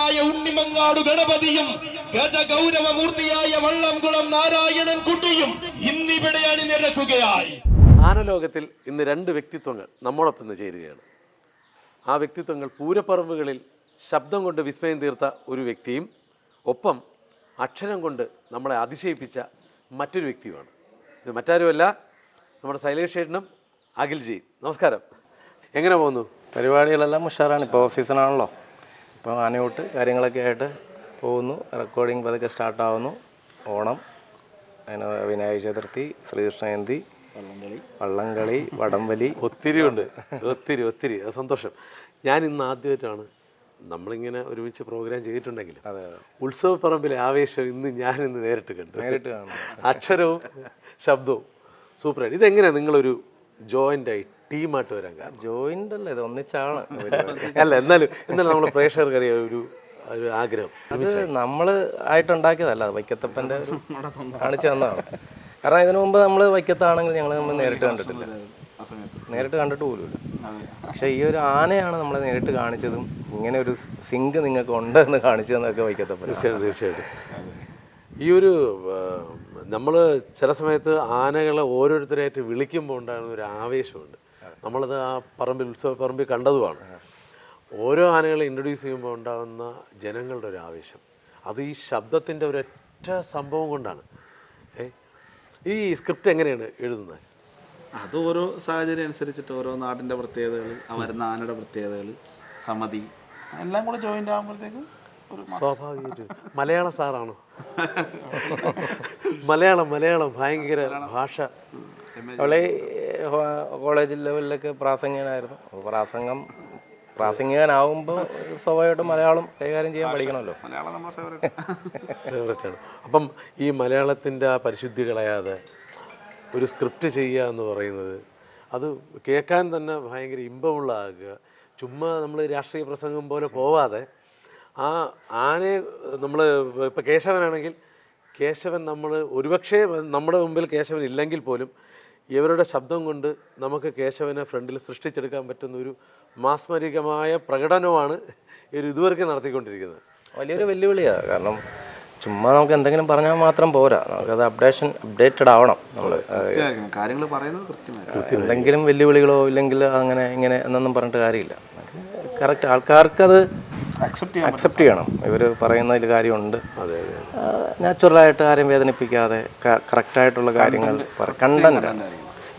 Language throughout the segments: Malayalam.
ശാന്തസുന്ദരനായ ഉണ്ണിമങ്ങാട് ഗണപതിയും ഗജഗൗരവമൂർത്തിയായ വള്ളംകുളം നാരായണൻ കുട്ടിയും ഇന്നിവിടെ അണിനിരക്കുകയായി ആനലോകത്തിൽ ഇന്ന് രണ്ട് വ്യക്തിത്വങ്ങൾ നമ്മോടൊപ്പം ഇന്ന് ചേരുകയാണ്. ആ വ്യക്തിത്വങ്ങൾ പൂരപ്പറമ്പുകളിൽ ശബ്ദം കൊണ്ട് വിസ്മയം തീർത്ത ഒരു വ്യക്തിയും ഒപ്പം അക്ഷരം കൊണ്ട് നമ്മളെ അതിശയിപ്പിച്ച മറ്റൊരു വ്യക്തിയുമാണ്. ഇത് മറ്റാരുമല്ല നമ്മുടെ ശൈലേഷ് ചേട്ടനും അഖിൽജിയും. നമസ്കാരം. എങ്ങനെ പോകുന്നു? പരിപാടികളെല്ലാം ഉഷാറാണ്. ഇപ്പോൾ ഓഫ് സീസണാണല്ലോ ഇപ്പോൾ ആനയൂട്ട് കാര്യങ്ങളൊക്കെ ആയിട്ട് പോകുന്നു. റെക്കോർഡിംഗ് പതുക്കെ സ്റ്റാർട്ടാവുന്നു ഓണം അതിന് വിനായക ചതുർത്ഥി ശ്രീകൃഷ്ണ ജയന്തി വള്ളംകളി. വള്ളംകളി വടംവലി. ഒത്തിരി ഉണ്ട്. ഒത്തിരി ഒത്തിരി. അത് സന്തോഷം. ഞാൻ ഇന്ന് ആദ്യമായിട്ടാണ് നമ്മളിങ്ങനെ ഒരുമിച്ച് പ്രോഗ്രാം ചെയ്തിട്ടുണ്ടെങ്കിൽ ഉത്സവപ്പറമ്പിലെ ആവേശം ഇന്ന് ഞാൻ ഇന്ന് നേരിട്ട് കണ്ടു. നേരിട്ട് അക്ഷരവും ശബ്ദവും. സൂപ്പറായിട്ട് ഇതെങ്ങനെയാണ് നിങ്ങളൊരു ജോയിന്റ് ആയി ടീമായിട്ട് വരാൻ കാരണം. ജോയിന്റ് അല്ല ഇത് ഒന്നിച്ചാണ് അല്ല എന്നാലും എന്നാലും നമ്മൾ പ്രേക്ഷകർക്ക് അറിയാം ഒരു ഒരു ആഗ്രഹം. അത് നമ്മൾ ആയിട്ടുണ്ടാക്കിയതല്ല വൈക്കത്തപ്പന്റെ കാണിച്ചു തന്നതാണ്. കാരണം ഇതിനു മുമ്പ് നമ്മൾ വൈക്കത്താണെങ്കിൽ ഞങ്ങൾ നമ്മൾ നേരിട്ട് കണ്ടിട്ടില്ല. നേരിട്ട് കണ്ടിട്ട് പോലുമില്ല. പക്ഷെ ഈ ഒരു ആനയാണ് നമ്മൾ നേരിട്ട് കാണിച്ചതും ഇങ്ങനെ ഒരു സിങ്ക് നിങ്ങൾക്ക് ഉണ്ടെന്ന് കാണിച്ചതെന്നൊക്കെ വൈക്കത്തപ്പൻ. തീർച്ചയായിട്ടും തീർച്ചയായിട്ടും. ഈ ഒരു നമ്മൾ ചില സമയത്ത് ആനകളെ ഓരോരുത്തരായിട്ട് വിളിക്കുമ്പോൾ ഉണ്ടാകുന്ന ഒരു ആവേശമുണ്ട്. നമ്മളത് ആ പറമ്പിൽ ഉത്സവ പറമ്പിൽ കണ്ടതുമാണ്. ഓരോ ആനകളെ ഇൻട്രൊഡ്യൂസ് ചെയ്യുമ്പോൾ ഉണ്ടാകുന്ന ജനങ്ങളുടെ ഒരു ആവേശം. അത് ഈ ശബ്ദത്തിന്റെ ഒരൊറ്റ സംഭവം കൊണ്ടാണ്. ഏ? ഈ സ്ക്രിപ്റ്റ് എങ്ങനെയാണ് എഴുതുന്നത്? അത് ഓരോ സാഹചര്യം അനുസരിച്ചിട്ട് ഓരോ നാടിന്റെ പ്രത്യേകതകൾ ആ വരുന്ന ആനയുടെ പ്രത്യേകതകൾ സമിതി എല്ലാം കൂടെ ജോയിന്റ് ആകുമ്പോഴത്തേക്കും സ്വാഭാവികമായിട്ട്. മലയാളം സാറാണോ? മലയാളം മലയാളം ഭയങ്കര ഭാഷ. അവളെ കോളേജ് ലെവലിലൊക്കെ പ്രാസംഗികനായിരുന്നു. അപ്പോൾ പ്രാസംഗം പ്രാസംഗികനാവുമ്പോൾ സ്വാഭാവികമായിട്ടും മലയാളം കൈകാര്യം ചെയ്യാൻ പഠിക്കണമല്ലോ. മലയാളം നമ്മുടെ ഫേവറേറ്റ് ആണ് അപ്പം ഈ മലയാളത്തിന്റെ ആ പരിശുദ്ധി കളയാതെ ഒരു സ്ക്രിപ്റ്റ് ചെയ്യുക എന്ന് പറയുന്നത് അത് കേൾക്കാൻ തന്നെ ഭയങ്കര ഇമ്പമുള്ള ഇമ്പമുള്ളതാക്കുക ചുമ്മാ നമ്മൾ രാഷ്ട്രീയ പ്രസംഗം പോലെ പോവാതെ ആ ആനയെ നമ്മൾ ഇപ്പോൾ കേശവനാണെങ്കിൽ കേശവൻ നമ്മൾ ഒരുപക്ഷേ നമ്മുടെ മുമ്പിൽ കേശവൻ ഇല്ലെങ്കിൽ പോലും ഇവരുടെ ശബ്ദം കൊണ്ട് നമുക്ക് കേശവനെ ഫ്രണ്ടിൽ സൃഷ്ടിച്ചെടുക്കാൻ പറ്റുന്ന ഒരു മാസ്മരികമായ പ്രകടനമാണ് ഇവർ ഇതുവരെ നടത്തിക്കൊണ്ടിരിക്കുന്നത്. വലിയൊരു വെല്ലുവിളിയാണ് കാരണം ചുമ്മാ നമുക്ക് എന്തെങ്കിലും പറഞ്ഞാൽ മാത്രം പോരാ. നമുക്കത് അപ്ഡേഷൻ അപ്ഡേറ്റഡ് ആവണം നമ്മൾ കാര്യങ്ങൾ പറയുന്നത് എന്തെങ്കിലും വെല്ലുവിളികളോ ഇല്ലെങ്കിൽ അങ്ങനെ ഇങ്ങനെ എന്നൊന്നും പറഞ്ഞിട്ട് കാര്യമില്ല. കറക്റ്റ് ആൾക്കാർക്ക് അത് അക്സെപ്റ്റ് അക്സെപ്റ്റ് ചെയ്യണം. ഇവർ പറയുന്നതിൽ കാര്യമുണ്ട്. അതെ അതെ നാച്ചുറലായിട്ട് ആരെയും വേദനിപ്പിക്കാതെ കറക്റ്റായിട്ടുള്ള കാര്യങ്ങൾ കണ്ടന്റ്.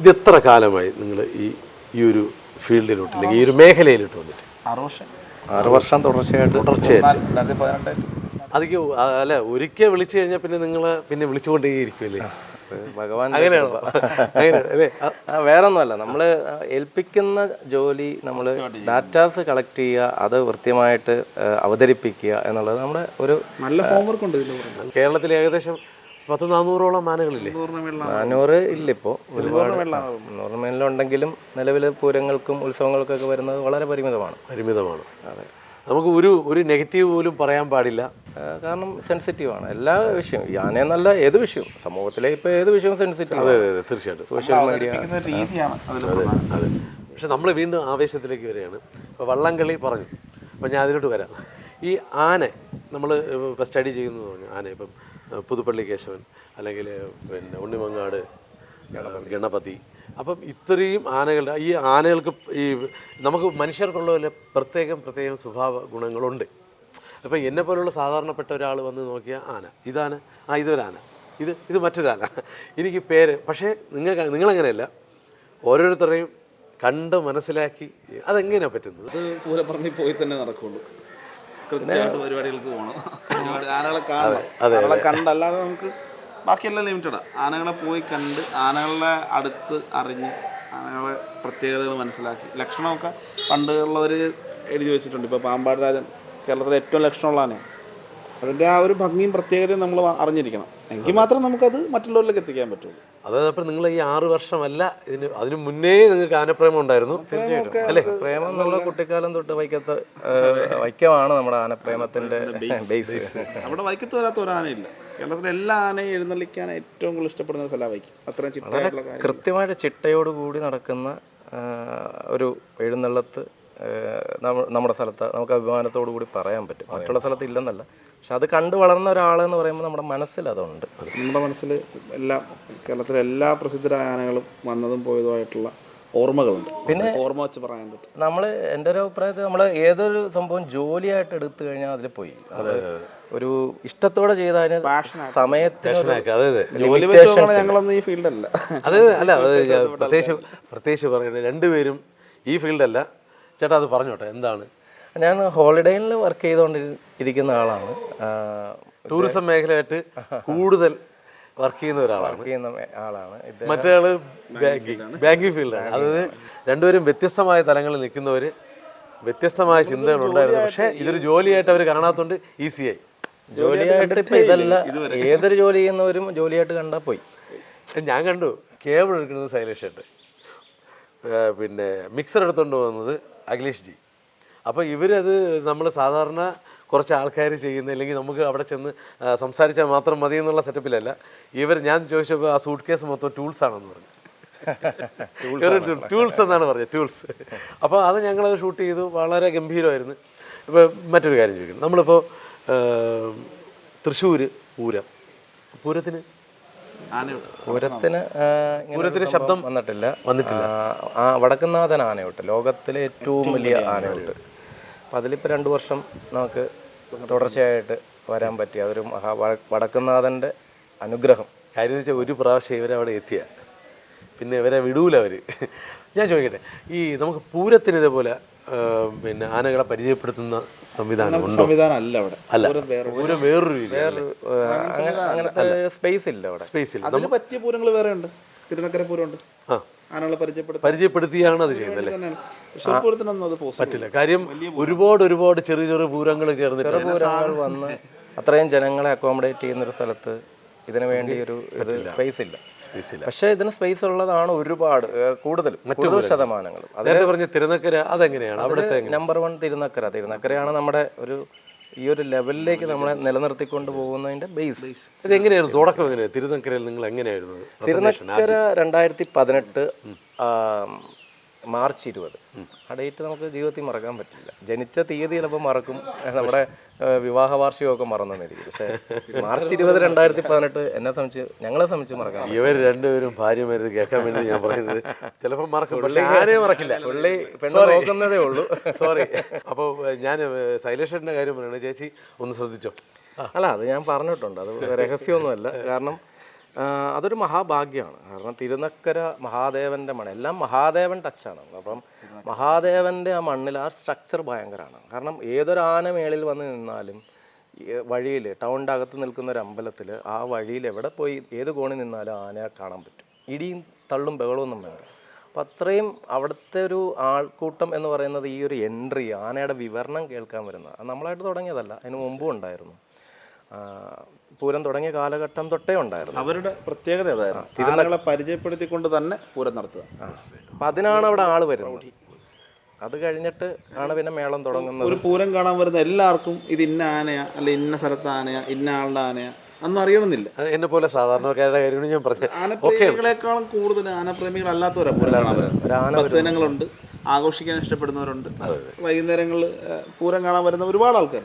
ഇത് എത്ര കാലമായി നിങ്ങൾ ഈ ഈ ഒരു ഫീൽഡിലോട്ട് അല്ലെങ്കിൽ ഈ ഒരു മേഖലയിലോട്ട് വന്നിട്ട്? ആറ് വർഷം. ആറ് വർഷം തുടർച്ചയായിട്ട്. തുടർച്ചയായിട്ട്. രണ്ടായിരത്തി പതിനെട്ട്. അതൊക്കെ അല്ല ഒരിക്കൽ വിളിച്ചു കഴിഞ്ഞാൽ പിന്നെ നിങ്ങൾ പിന്നെ വിളിച്ചുകൊണ്ടേയിരിക്കുമല്ലേ ഭഗവാൻ അങ്ങനെയാണോ? അങ്ങനെ വേറെ ഒന്നുമല്ല നമ്മൾ ഏൽപ്പിക്കുന്ന ജോലി നമ്മൾ ഡാറ്റാസ് കളക്ട് ചെയ്യുക അത് കൃത്യമായിട്ട് അവതരിപ്പിക്കുക എന്നുള്ളത് നമ്മുടെ ഒരു നല്ല ഹോംവർക്ക് ഉണ്ട് കേരളത്തിൽ ഏകദേശം പത്ത് നാനൂറോളം ആനകളില്ലേ? പൂർണ നാനൂറ് ഇല്ലിപ്പോ. ഒരുപാട് നൂറ് മേലിലുണ്ടെങ്കിലും നിലവിൽ പൂരങ്ങൾക്കും ഉത്സവങ്ങൾക്കൊക്കെ വരുന്നത് വളരെ പരിമിതമാണ്. പരിമിതമാണ്. അതെ. നമുക്ക് ഒരു ഒരു നെഗറ്റീവ് പോലും പറയാൻ പാടില്ല. കാരണം സെൻസിറ്റീവാണ്. എല്ലാ വിഷയവും. ഈ നല്ല ഏത് വിഷയവും. സമൂഹത്തിലെ ഇപ്പോൾ ഏത് വിഷയവും സെൻസിറ്റീവ് അതെ അതെ തീർച്ചയായിട്ടും. Social media. അതെ പക്ഷെ നമ്മൾ വീണ്ടും ആവേശത്തിലേക്ക് വരികയാണ്. ഇപ്പോൾ വള്ളംകളി പറഞ്ഞു. അപ്പം ഞാൻ അതിലോട്ട് വരാം. ഈ ആന നമ്മൾ ഇപ്പോൾ സ്റ്റഡി ചെയ്യുന്നു പറഞ്ഞു ആന ഇപ്പം പുതുപ്പള്ളി കേശവൻ അല്ലെങ്കിൽ പിന്നെ ഉണ്ണിമങ്ങാട് ഗണപതി. അപ്പം ഇത്രയും ആനകളുടെ ഈ ആനകൾക്ക് ഈ നമുക്ക് മനുഷ്യർക്കുള്ള പോലെ പ്രത്യേകം പ്രത്യേകം സ്വഭാവ ഗുണങ്ങളുണ്ട്. അപ്പം എന്നെ പോലുള്ള സാധാരണപ്പെട്ട ഒരാൾ വന്ന് നോക്കിയ ആന. ഇതാന? ആ ഇതൊരാന. ഇത് ഇത് മറ്റൊരാന. എനിക്ക് പേര് പക്ഷേ നിങ്ങൾക്ക് നിങ്ങളങ്ങനെയല്ല. ഓരോരുത്തരെയും കണ്ട് മനസ്സിലാക്കി അതെങ്ങനെയാണ് പറ്റുന്നത്? അത് പൂരപ്പറമ്പിൽ പോയി തന്നെ നടക്കുള്ളൂ. കൃത്യമായിട്ട് പരിപാടികൾക്ക് പോകണം. ആനകളെ കാണണം. ആനകളെ കണ്ടല്ലാതെ നമുക്ക് ബാക്കിയെല്ലാം ലിമിറ്റഡാ ആനകളെ പോയി കണ്ട് ആനകളുടെ അടുത്ത് അറിഞ്ഞ് ആനകളെ പ്രത്യേകതകൾ മനസ്സിലാക്കി. ലക്ഷണമൊക്കെ പണ്ടുള്ളവർ എഴുതി വെച്ചിട്ടുണ്ട്. ഇപ്പോൾ പാമ്പാട് രാജൻ കേരളത്തിലെ ഏറ്റവും ലക്ഷണമുള്ള ആനയാണ് അതിന്റെ ആ ഒരു ഭംഗിയും പ്രത്യേകതയും നമ്മൾ അറിഞ്ഞിരിക്കണം. എങ്കിൽ മാത്രം നമുക്കത് മറ്റുള്ളവരിലേക്ക് എത്തിക്കാൻ പറ്റുള്ളൂ. അതായത് അപ്പം നിങ്ങൾ ഈ ആറ് വർഷമല്ല ഇതിന് അതിന് മുന്നേ നിങ്ങൾക്ക് ആനപ്രേമം ഉണ്ടായിരുന്നു. തീർച്ചയായിട്ടും അല്ലേ? പ്രേമം എന്നുള്ള കുട്ടിക്കാലം തൊട്ട് വൈക്കത്ത് വൈക്കമാണ് നമ്മുടെ ആനപ്രേമത്തിന്റെ ബേസ് അവിടെ വൈക്കത്ത് വരാത്ത ഒരു ആനയില്ല. കേരളത്തിലെ എല്ലാ ആനയും എഴുന്നള്ളിക്കാൻ ഏറ്റവും കൂടുതൽ ഇഷ്ടപ്പെടുന്ന സ്ഥലമാണ് വൈക്കം. അത്രയും കൃത്യമായിട്ട് ചിട്ടയോടുകൂടി നടക്കുന്ന ഒരു എഴുന്നള്ളത്ത് നമ്മുടെ സ്ഥലത്ത് നമുക്ക് അഭിമാനത്തോടു കൂടി പറയാൻ പറ്റും. മറ്റുള്ള സ്ഥലത്ത് ഇല്ലെന്നല്ല. പക്ഷെ അത് കണ്ടു വളർന്ന ഒരാളെന്ന് പറയുമ്പോൾ നമ്മുടെ മനസ്സിൽ അതുണ്ട്. നമ്മുടെ മനസ്സിൽ എല്ലാ കേരളത്തിലെ എല്ലാ പ്രസിദ്ധരായ ആനകളും വന്നതും പോയതുമായിട്ടുള്ള ഓർമ്മകളുണ്ട്. പിന്നെ ഓർമ്മ വെച്ച് പറയാൻ പറ്റും. നമ്മൾ എന്റെ ഒരു അഭിപ്രായത്തിൽ നമ്മൾ ഏതൊരു സംഭവം ജോലിയായിട്ട് എടുത്തു കഴിഞ്ഞാൽ അതിൽ പോയി. അത് ഒരു ഇഷ്ടത്തോടെ ചെയ്ത അതിന് സമയത്തിന് ജോലി ഞങ്ങളൊന്നും ഈ ഫീൽഡല്ല. അത് അല്ല പ്രത്യേകിച്ച് പ്രത്യേകിച്ച് പറയുന്നത് രണ്ടുപേരും ഈ ഫീൽഡല്ല. ചേട്ടാ അത് പറഞ്ഞോട്ടെ എന്താണ്? ഞാൻ ഹോളിഡേയിൽ വർക്ക് ചെയ്തുകൊണ്ടിരിക്കുന്ന ആളാണ്. ടൂറിസം മേഖലയായിട്ട് കൂടുതൽ വർക്ക് ചെയ്യുന്ന ഒരാളാണ്. വർക്ക് ചെയ്യുന്ന ആളാണ്. ഇത് മറ്റേ ആൾ ബാങ്കിങ് ബാങ്കിങ് ഫീൽഡാണ്. അതായത് രണ്ടുപേരും വ്യത്യസ്തമായ തലങ്ങളിൽ നിൽക്കുന്നവർ വ്യത്യസ്തമായ ചിന്തകൾ ഉണ്ടായിരുന്നു. പക്ഷേ ഇതൊരു ജോലിയായിട്ട് അവർ കാണാത്തോണ്ട് ഈസിയായി ജോലിയായിട്ട് ഇപ്പൊ ഇതല്ല. ഏതൊരു ജോലി ചെയ്യുന്നവരും ജോലിയായിട്ട് കണ്ടാ പോയി. ഞാൻ കണ്ടു കേബിൾ എടുക്കുന്നത് ശൈലേഷേട്ട് പിന്നെ മിക്സർ എടുത്തുകൊണ്ട് പോകുന്നത് അഖിലേഷ് ജി. അപ്പോൾ ഇവരത് നമ്മൾ സാധാരണ കുറച്ച് ആൾക്കാർ ചെയ്യുന്ന അല്ലെങ്കിൽ നമുക്ക് അവിടെ ചെന്ന് സംസാരിച്ചാൽ മാത്രം മതി എന്നുള്ള സെറ്റപ്പിലല്ല. ഇവർ ഞാൻ ചോദിച്ചപ്പോൾ ആ സൂട്ട് കേസ് മൊത്തം ടൂൾസ് ആണെന്ന് പറഞ്ഞു. ടൂൾസ് എന്നാണ് പറഞ്ഞത് ടൂൾസ് അപ്പോൾ അത് ഞങ്ങളത് ഷൂട്ട് ചെയ്തു വളരെ ഗംഭീരമായിരുന്നു. ഇപ്പോൾ മറ്റൊരു കാര്യം ചോദിക്കണം നമ്മളിപ്പോൾ തൃശ്ശൂർ പൂരം. പൂരത്തിന് പൂരത്തിന് പൂരത്തിന് ശബ്ദം വന്നിട്ടില്ല. വന്നിട്ടില്ല. ആ, വടക്കുന്നാഥൻ ആനയോട്ട് ലോകത്തിലെ ഏറ്റവും വലിയ ആനയോട്ട്. അപ്പം അതിലിപ്പോൾ രണ്ട് വർഷം നമുക്ക് തുടർച്ചയായിട്ട് വരാൻ പറ്റിയ അതൊരു മഹാ വടക്കുന്നാഥന്റെ അനുഗ്രഹം. കാര്യം വെച്ചാൽ ഒരു പ്രാവശ്യം ഇവരവിടെ എത്തിയ. പിന്നെ ഇവരെ വിടൂല അവർ ഞാൻ ചോദിക്കട്ടെ ഈ നമുക്ക് പൂരത്തിന് ഇതേപോലെ പിന്നെ ആനകളെ പരിചയപ്പെടുത്തുന്ന സംവിധാനം സംവിധാനം അല്ല അവിടെ. അല്ല. പൂരം വേറെ പൂരം വേറൊരു സ്പേസ് ഇല്ല അങ്ങനെ സ്പേസ് ഇല്ല അവിടെ. സ്പേസിൽ അതിന് പറ്റിയ പൂരങ്ങൾ വേറെ ഉണ്ട്. തിരുനക്കര പൂരമുണ്ട് ആ. ആനകളെ പരിചയപ്പെടുത്താൻ പരിചയപ്പെടുത്തിയാണ് അത് ചെയ്യുന്നത് അല്ലേ? പറ്റില്ല. കാര്യം ഒരുപാട് ഒരുപാട് ചെറിയ ചെറിയ പൂരങ്ങൾ ചേർന്നിട്ട് വന്ന് അത്രയും ജനങ്ങളെ അക്കോമഡേറ്റ് ചെയ്യുന്ന ഒരു സ്ഥലത്ത് ഇതിനു വേണ്ടി ഒരു ഇത് സ്പേസ് ഇല്ല. സ്പേസ് ഇല്ല. പക്ഷേ ഇതിന് സ്പേസ് ഉള്ളതാണ് ഒരുപാട് കൂടുതലും കൂടുതൽ അത് നേരത്തെ പറഞ്ഞ തിരുനക്കര അതെങ്ങനെയാണ്? അവിടുത്തെ നമ്പർ വൺ തിരുനക്കര. തിരുനക്കരയാണ് നമ്മുടെ ഒരു ഈ ഒരു ലെവലിലേക്ക് നമ്മളെ നിലനിർത്തിക്കൊണ്ട് പോകുന്നതിന്റെ ബേസ് ഇതെങ്ങനെയായിരുന്നു? തുടക്കം എങ്ങനെയായിരുന്നു തിരുനക്കരയിൽ നിങ്ങൾ എങ്ങനെയായിരുന്നു? തിരുനക്കര രണ്ടായിരത്തി പതിനെട്ട് മാർച്ച് ഇരുപത്. ആ ഡേറ്റ് നമുക്ക് ജീവിതത്തിൽ മറക്കാൻ പറ്റില്ല. ജനിച്ച തീയതി ചിലപ്പോൾ മറക്കും. നമ്മുടെ വിവാഹ വാർഷികമൊക്കെ മറന്നെന്നിരിക്കും പക്ഷേ മാർച്ച് ഇരുപത് രണ്ടായിരത്തി പതിനെട്ട് എന്നെ സംബന്ധിച്ച് ഞങ്ങളെ സംബന്ധിച്ച് മറക്കാം ഇവർ രണ്ടുപേരും ഭാര്യ കേൾക്കാൻ വേണ്ടി ഞാൻ പറയുന്നത് ചിലപ്പോൾ മറക്കും. പുള്ളി ആരെയും മറക്കില്ല. പുള്ളി പെണ്ണ് നോക്കുന്നതേ ഉള്ളൂ. സോറി അപ്പോൾ ഞാൻ ശൈലേഷേട്ടന്റെ കാര്യം പറയുന്നത് ചേച്ചി ഒന്ന് ശ്രദ്ധിച്ചോ? അല്ല അത് ഞാൻ പറഞ്ഞിട്ടുണ്ട്. അത് രഹസ്യമൊന്നുമല്ല. കാരണം അതൊരു മഹാഭാഗ്യമാണ്. കാരണം തിരുനക്കര മഹാദേവന്റെ മണ്ണ് എല്ലാം മഹാദേവൻ ടച്ചാണ് അപ്പം മഹാദേവന്റെ ആ മണ്ണിൽ ആ സ്ട്രക്ചർ ഭയങ്കരമാണ് കാരണം ഏതൊരു ആന മേളിൽ വന്ന് നിന്നാലും വഴിയിൽ ടൗണിന്റെ അകത്ത് നിൽക്കുന്ന ഒരു അമ്പലത്തിൽ ആ വഴിയിൽ എവിടെ പോയി ഏത് കോണിൽ നിന്നാലും ആനയെ കാണാൻ പറ്റും. ഇടിയും തള്ളും ബഹളമൊന്നും വേണ്ട. അപ്പം അത്രയും അവിടുത്തെ ഒരു ആൾക്കൂട്ടം എന്ന് പറയുന്നത് ഈ ഒരു എൻട്രി ആനയുടെ വിവരണം കേൾക്കാൻ വരുന്നത് നമ്മളായിട്ട് തുടങ്ങിയതല്ല അതിന് മുമ്പും ഉണ്ടായിരുന്നു. പൂരം തുടങ്ങിയ കാലഘട്ടം തൊട്ടേ ഉണ്ടായിരുന്നു. അവരുടെ പ്രത്യേകത അതായിരുന്നു. ആനകളെ പരിചയപ്പെടുത്തിക്കൊണ്ട് തന്നെ പൂരം നടത്തുക. അപ്പം അതിനാണ് അവിടെ ആൾ വരുന്നത്. അത് കഴിഞ്ഞിട്ട് ആണ് പിന്നെ മേളം തുടങ്ങുന്നത്. ഒരു പൂരം കാണാൻ വരുന്ന എല്ലാവർക്കും ഇത് ഇന്ന ആനയാ അല്ല ഇന്ന സ്ഥലത്ത് ആനയാ ഇന്ന ആളുടെ ആനയാ അന്ന് അറിയണമെന്നില്ല. എന്നെ പോലെ സാധാരണക്കാരുടെ കാര്യമാണ് ഞാൻ പറഞ്ഞത്. ആനപ്രേമികളെക്കാളും കൂടുതൽ ആനപ്രേമികളല്ലാത്തവരാണ് അല്ലാത്തവരാ പൂരം ആഘോഷിക്കാൻ ഇഷ്ടപ്പെടുന്നവരുണ്ട്. വൈകുന്നേരങ്ങളിൽ പൂരം കാണാൻ വരുന്ന ഒരുപാട് ആൾക്കാർ.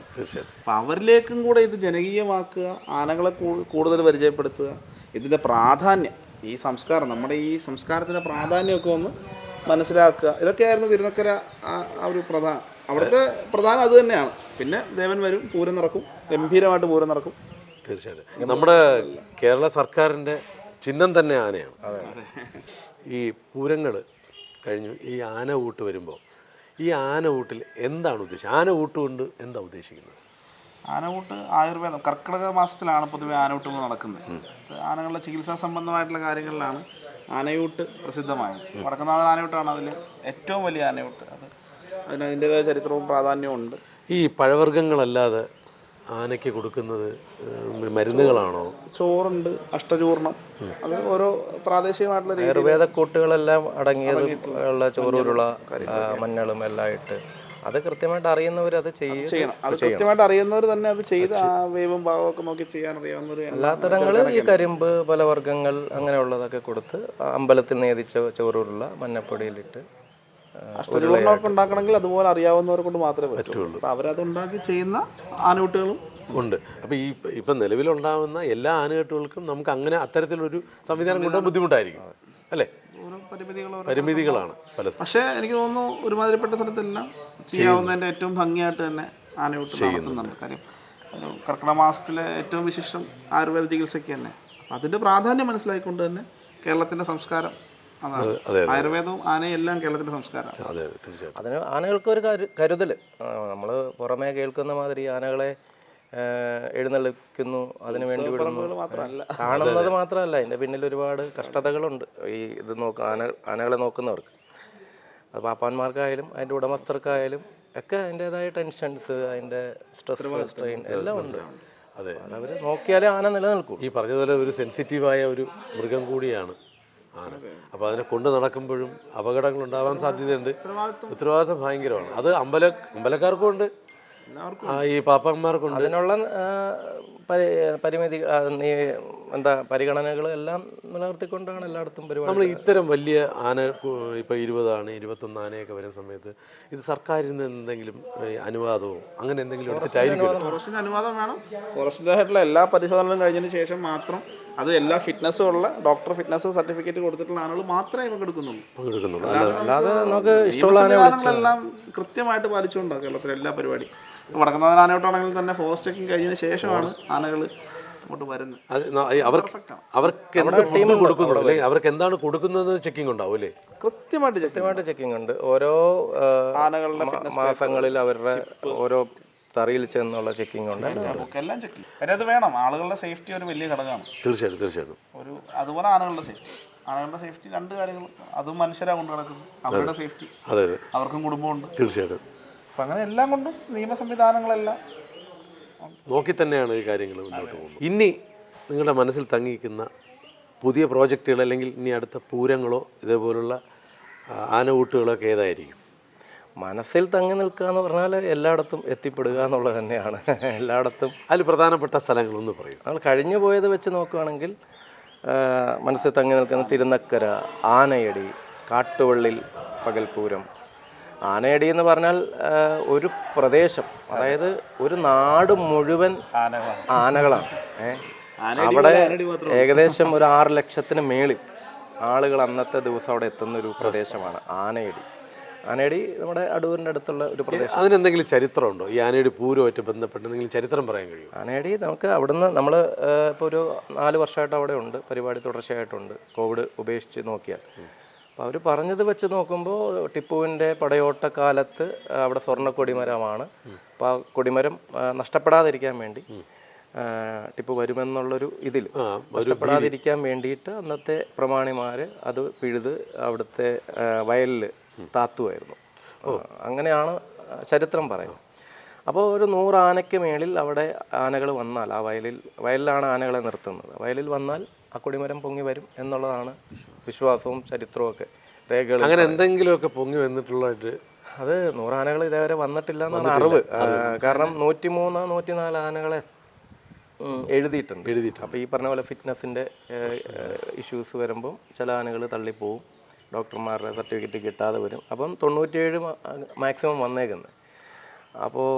അപ്പം അവരിലേക്കും കൂടെ ഇത് ജനകീയമാക്കുക ആനകളെ കൂടുതൽ പരിചയപ്പെടുത്തുക ഇതിന്റെ പ്രാധാന്യം ഈ സംസ്കാരം നമ്മുടെ ഈ സംസ്കാരത്തിന്റെ പ്രാധാന്യമൊക്കെ ഒന്ന് മനസ്സിലാക്കുക. ഇതൊക്കെയായിരുന്നു തിരുനക്കര ആ ഒരു പ്രധാന അവിടുത്തെ പ്രധാനം അത് തന്നെയാണ്. പിന്നെ ദേവൻ വരും പൂരം നടക്കും ഗംഭീരമായിട്ട് പൂരം നടക്കും. തീർച്ചയായിട്ടും. നമ്മുടെ കേരള സർക്കാരിന്റെ ചിഹ്നം തന്നെ ആനയാണ്. ഈ പൂരങ്ങൾ കഴിഞ്ഞു. ഈ ആന ഊട്ട് വരുമ്പോൾ ഈ ആന ഊട്ടിൽ എന്താണ് ഉദ്ദേശിച്ചത്? ആന ഊട്ട് കൊണ്ട് എന്താ ഉദ്ദേശിക്കുന്നത്? ആനകൂട്ട് ആയുർവേദം കർക്കിടക മാസത്തിലാണ് പൊതുവെ ആനയൂട്ട് നടക്കുന്നത്. ആനകളുടെ ചികിത്സാ സംബന്ധമായിട്ടുള്ള കാര്യങ്ങളിലാണ് ആനയൂട്ട് പ്രസിദ്ധമായത്. വടക്കുന്നാഥൻ ആനയൂട്ടാണ് അതിൽ ഏറ്റവും വലിയ ആനയൂട്ട്. അത് അതിന് അതിന്റെതായ ചരിത്രവും പ്രാധാന്യവും ഉണ്ട്. ഈ പഴവർഗങ്ങളല്ലാതെ ആനയ്ക്ക് കൊടുക്കുന്നത് മരുന്നുകളാണോ? ചോറുണ്ട് അഷ്ടചൂർണം അത് ഓരോ പ്രാദേശികമായിട്ടുള്ള ആയുർവേദ കൂട്ടുകളെല്ലാം അടങ്ങിയത് ഉള്ള ചോറൂരുള്ള മഞ്ഞളും എല്ലാം ഇട്ട് അത് കൃത്യമായിട്ട് അറിയുന്നവർ അത് ചെയ്യും ചെയ്യണം. അത് കൃത്യമായിട്ട് അറിയുന്നവർ തന്നെ അത് ചെയ്ത് ആ വേവും ഭാവവും ഒക്കെ നോക്കി ചെയ്യാൻ അറിയാവുന്നവർ അല്ലാത്തടങ്ങളിൽ ഈ കരിമ്പ് പലവർഗങ്ങൾ അങ്ങനെയുള്ളതൊക്കെ കൊടുത്ത് അമ്പലത്തിൽ നേതിച്ച ചോറൂരുള്ള മഞ്ഞപ്പൊടിയിലിട്ട് ആ, അഷ്ടചൂർണമൊക്കെ ഉണ്ടാക്കണമെങ്കിൽ അതുപോലെ അറിയാവുന്നവരെ കൊണ്ട് മാത്രമേ പറ്റുള്ളൂ. അവരത് ഉണ്ടാക്കി ചെയ്യുന്ന ആനകുട്ടികളും ഉണ്ട്. അപ്പോൾ ഈ ഇപ്പം നിലവിലുണ്ടാവുന്ന എല്ലാ ആനകെട്ടുകൾക്കും നമുക്ക് അങ്ങനെ അത്തരത്തിലൊരു സംവിധാനം കൊണ്ട് ബുദ്ധിമുട്ടായിരിക്കും. അല്ലേ? പരിമിതികളാണ് പക്ഷേ എനിക്ക് തോന്നുന്നു ഒരുമാതിരിപ്പെട്ട സ്ഥലത്തെല്ലാം ചെയ്യാവുന്നതിന്റെ ഏറ്റവും ഭംഗിയായിട്ട് തന്നെ ആനയൂട്ട് നടത്തുന്നുണ്ട്. കാര്യം കർക്കിടക മാസത്തിലെ ഏറ്റവും വിശിഷ്ടം ആയുർവേദ ചികിത്സയ്ക്ക് തന്നെ. അതിന്റെ അതിന്റെ പ്രാധാന്യം മനസ്സിലാക്കിക്കൊണ്ട് തന്നെ കേരളത്തിന്റെ സംസ്കാരം ആയുർവേദവും ആനയും എല്ലാം കേരളത്തിന്റെ സംസ്കാരമാണ്. അതെ തീർച്ചയായിട്ടും. അതിന് ആനകൾക്ക് ഒരു കരു കരുതൽ നമ്മൾ പുറമേ കേൾക്കുന്ന മാതിരി ആനകളെ എഴുന്നള്ളിക്കുന്നു അതിന് വേണ്ടി വിടുന്നു. കാണുന്നത് മാത്രമല്ല. അതിന്റെ പിന്നിൽ ഒരുപാട് കഷ്ടതകളുണ്ട് ഈ ഇത് നോക്ക ആന ആനകളെ നോക്കുന്നവർക്ക്. അത് പാപ്പാന്മാർക്കായാലും അതിന്റെ ഉടമസ്ഥർക്കായാലും ഒക്കെ അതിന്റെതായ ടെൻഷൻസ് അതിന്റെ സ്ട്രെസ് സ്ട്രെയിൻ എല്ലാം ഉണ്ട്. അതെ. അതവർ നോക്കിയാലേ ആന നിലനിൽക്കും ഈ പറഞ്ഞതുപോലെ ഒരു സെൻസിറ്റീവായ ഒരു മൃഗം കൂടിയാണ് ആന അപ്പോൾ അതിനെ കൊണ്ട് നടക്കുമ്പോഴും അപകടങ്ങൾ ഉണ്ടാവാൻ സാധ്യതയുണ്ട്. ഉത്തരവാദിത്വം. ഭയങ്കരമാണ്. അത് അമ്പല അമ്പലക്കാർക്കും ഉണ്ട്. ആ, ഈ പാപ്പന്മാർക്കുണ്ട് അതിനുള്ള പരി പരിമിതി എന്താ പരിഗണനകൾ എല്ലാം നിലനിർത്തിക്കൊണ്ടാണ് എല്ലായിടത്തും പരിപാടി നമ്മൾ ഇത്തരം വലിയ ആന ഇപ്പൊ ഇരുപതാണ് ഇരുപത്തൊന്ന് ആനയൊക്കെ വരുന്ന സമയത്ത് ഇത് സർക്കാരിൽ നിന്ന് എന്തെങ്കിലും അനുവാദവും അനുവാദമോ? അങ്ങനെ എന്തെങ്കിലും എടുത്തിട്ടായിരിക്കും ഫോറസ്റ്റിന് അനുവാദം വേണം. ഫോറസ്റ്റിന്റെ എല്ലാ പരിശോധനകളും കഴിഞ്ഞതിന് ശേഷം മാത്രം അത് എല്ലാ ഫിറ്റ്നസ്സും ഉള്ള ഡോക്ടർ ഫിറ്റ്നസ് സർട്ടിഫിക്കറ്റ് കൊടുത്തിട്ടുള്ള ആളുകൾ മാത്രമേ നമുക്ക് എടുക്കുന്നുള്ളൂ. പങ്കെടുക്കുന്നുള്ളൂ അല്ലാതെ നമുക്ക് സംവിധാനങ്ങളെല്ലാം കൃത്യമായിട്ട് പാലിച്ചുകൊണ്ടാണ് കേരളത്തിലെ എല്ലാ പരിപാടി വടക്കുന്നാഥൻ ആനയോട്ടാണെങ്കിൽ തന്നെ ഫോറസ്റ്റ് ചെക്കിംഗ് കഴിഞ്ഞതിന് ശേഷമാണ് ആനകൾ അവർക്ക് എന്ത് ഫുഡ് കൊടുക്കുന്നു? അല്ലെങ്കിൽ അവർക്ക് എന്താണ് കൊടുക്കുന്നത് ചെക്കിംഗ് ഉണ്ടാവും അല്ലേ? കൃത്യമായിട്ട് കൃത്യമായിട്ട് ചെക്കിംഗ് ഉണ്ട്. ഓരോ ആനകളുടെ മാസങ്ങളിൽ അവരുടെ ഓരോ തറിയിൽ ചെന്നുള്ള ചെക്കിംഗ് ഉണ്ട്. എല്ലാം ചെക്ക് കാര്യം അത് വേണം. ആളുകളുടെ സേഫ്റ്റി ഒരു വലിയ ഘടകമാണ്. തീർച്ചയായിട്ടും തീർച്ചയായിട്ടും. ഒരു അതുപോലെ ആനകളുടെ സേഫ്റ്റി ആനകളുടെ സേഫ്റ്റി രണ്ട് കാര്യങ്ങൾ അതും മനുഷ്യരാ കൊണ്ട് നടക്കുന്നത്. അവരുടെ സേഫ്റ്റി അതെ അതെ. അവർക്കും കുടുംബമുണ്ട്. തീർച്ചയായിട്ടും. അപ്പം അങ്ങനെ എല്ലാം കൊണ്ടും നിയമ സംവിധാനങ്ങളെല്ലാം നോക്കി തന്നെയാണ് ഈ കാര്യങ്ങൾ മുന്നോട്ട് പോകുന്നത്. ഇനി നിങ്ങളുടെ മനസ്സിൽ തങ്ങിയിരിക്കുന്ന പുതിയ പ്രോജക്റ്റുകൾ അല്ലെങ്കിൽ ഇനി അടുത്ത പൂരങ്ങളോ ഇതേപോലുള്ള ആനകൂട്ടുകളൊക്കെ ഏതായിരിക്കും? മനസ്സിൽ തങ്ങി നിൽക്കുക എന്ന് പറഞ്ഞാൽ എല്ലായിടത്തും എത്തിപ്പെടുക എന്നുള്ളത് തന്നെയാണ്. എല്ലായിടത്തും അതിൽ പ്രധാനപ്പെട്ട സ്ഥലങ്ങളൊന്ന് പറയും നമ്മൾ കഴിഞ്ഞു പോയത് വെച്ച് നോക്കുകയാണെങ്കിൽ മനസ്സിൽ തങ്ങി നിൽക്കുന്ന തിരുനക്കര ആനയടി കാട്ടുവള്ളിൽ പകൽപൂരം ആനയടി എന്ന് പറഞ്ഞാൽ ഒരു പ്രദേശം. അതായത് ഒരു നാട് മുഴുവൻ ആനകളാണ്. അവിടെ ഏകദേശം ഒരു ആറ് ലക്ഷത്തിന് മേളിൽ ആളുകൾ അന്നത്തെ ദിവസം അവിടെ എത്തുന്ന ഒരു പ്രദേശമാണ് ആനയടി. ആനയടി നമ്മുടെ അടൂരിന്റെ അടുത്തുള്ള ഒരു പ്രദേശം. അതിനെന്തെങ്കിലും ചരിത്രമുണ്ടോ? ഈ ആനയടി പൂരമായിട്ട് ബന്ധപ്പെട്ട് എന്തെങ്കിലും ചരിത്രം പറയാൻ കഴിയും ആനയടി നമുക്ക് അവിടുന്ന് നമ്മൾ ഇപ്പോൾ ഒരു നാല് വർഷമായിട്ട് അവിടെ ഉണ്ട്. പരിപാടി തുടർച്ചയായിട്ടുണ്ട്. കോവിഡ് ഉപേക്ഷിച്ച് നോക്കിയാൽ. അപ്പോൾ അവർ പറഞ്ഞത് വെച്ച് നോക്കുമ്പോൾ ടിപ്പുവിന്റെ പടയോട്ട കാലത്ത് അവിടെ സ്വർണ കൊടിമരമാണ്. അപ്പോൾ ആ കൊടിമരം നഷ്ടപ്പെടാതിരിക്കാൻ വേണ്ടി ടിപ്പു വരുമെന്നുള്ളൊരു ഇതിൽ നഷ്ടപ്പെടാതിരിക്കാൻ വേണ്ടിയിട്ട് അന്നത്തെ പ്രമാണിമാർ അത് പിഴുത് അവിടുത്തെ വയലിൽ താത്തുമായിരുന്നു അങ്ങനെയാണ് ചരിത്രം പറയുന്നത്. അപ്പോൾ ഒരു നൂറ് ആനയ്ക്ക് മേളിൽ അവിടെ ആനകൾ വന്നാൽ ആ വയലിൽ വയലിലാണ് ആനകളെ നിർത്തുന്നത്. വയലിൽ വന്നാൽ ആ കൊടിമരം പൊങ്ങി വരും എന്നുള്ളതാണ് വിശ്വാസവും ചരിത്രവും ഒക്കെ രേഖകൾ അങ്ങനെ എന്തെങ്കിലുമൊക്കെ പൊങ്ങി വന്നിട്ടുള്ളതായിട്ട് അത് നൂറാനകൾ ഇതേവരെ വന്നിട്ടില്ല എന്നാണ് അറിവ്. കാരണം നൂറ്റിമൂന്ന് നൂറ്റിനാല് ആനകളെ എഴുതിയിട്ടുണ്ട്. എഴുതിയിട്ടുണ്ട്. അപ്പോൾ ഈ പറഞ്ഞ പോലെ ഫിറ്റ്നസിന്റെ ഇഷ്യൂസ് വരുമ്പം ചില ആനകൾ തള്ളിപ്പോവും. ഡോക്ടർമാരുടെ സർട്ടിഫിക്കറ്റ് കിട്ടാതെ വരും. അപ്പം തൊണ്ണൂറ്റിയേഴ് മാക്സിമം വന്നേക്കുന്നത് അപ്പോൾ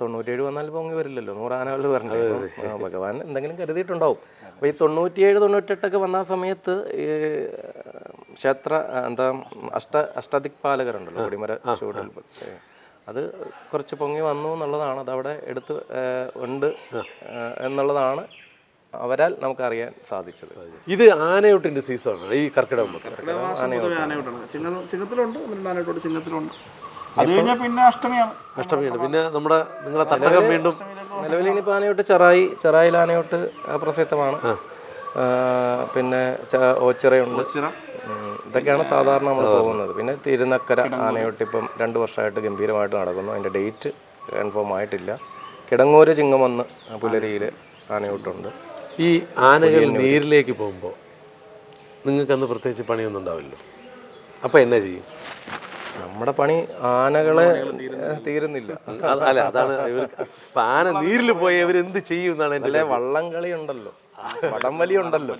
തൊണ്ണൂറ്റിയേഴ് വന്നാൽ പൊങ്ങി വരില്ലല്ലോ. നൂറാനകൾ ആ, ഭഗവാൻ എന്തെങ്കിലും കരുതിയിട്ടുണ്ടാവും. അപ്പോൾ ഈ തൊണ്ണൂറ്റിയേഴ് തൊണ്ണൂറ്റെട്ടൊക്കെ വന്ന സമയത്ത് ഈ ക്ഷേത്ര എന്താ അഷ്ട അഷ്ടദിക്പാലകരുണ്ടല്ലോ കൊടിമര ചൂടൽ അത് കുറച്ച് പൊങ്ങി വന്നു എന്നുള്ളതാണ്. അതവിടെ എടുത്ത് ഉണ്ട് എന്നുള്ളതാണ് അവരാൽ നമുക്കറിയാൻ സാധിച്ചത്. ഇത് ആനയൂട്ടിന്റെ സീസണാണ് ഈ കർക്കിടക ചിങ്ങത്തിലുണ്ട് ചിങ്ങത്തിലുണ്ട്. അത് കഴിഞ്ഞാൽ പിന്നെ അഷ്ടമിയാണ്. പിന്നെ നമ്മുടെ നിങ്ങളെ തട്ടകം വീണ്ടും നിലവിൽ ഇനിയിപ്പോൾ ആനയോട്ട് ചെറായി ചെറായിൽ ആനയോട്ട് പ്രസിദ്ധമാണ്. പിന്നെ ഓച്ചിറയുണ്ട്. ഇതൊക്കെയാണ് സാധാരണ നമ്മൾ പോകുന്നത്. പിന്നെ തിരുനക്കര ആനയോട്ട് ഇപ്പം രണ്ട് വർഷമായിട്ട് ഗംഭീരമായിട്ട് നടക്കുന്നു. അതിന്റെ ഡേറ്റ് കൺഫേം ആയിട്ടില്ല. കിടങ്ങൂര് ചിങ്ങമന്ന് പുലരിയിൽ ആനയൂട്ടുണ്ട്. ഈ ആനകൾ നീരിലേക്ക് പോകുമ്പോൾ നിങ്ങൾക്കന്ന് പ്രത്യേകിച്ച് പണിയൊന്നും ഉണ്ടാവില്ലോ അപ്പോൾ എന്നാ ചെയ്യും? നമ്മുടെ പണി ആനകളെ തീരുന്നില്ല. അല്ല അതാണ് ഇവർ ആന നീരിൽ പോയി ഇവർ എന്ത് ചെയ്യും എന്നാണ് എന്റെ അല്ലെ വള്ളംകളി ഉണ്ടല്ലോ വടംവലി ഉണ്ടല്ലോ?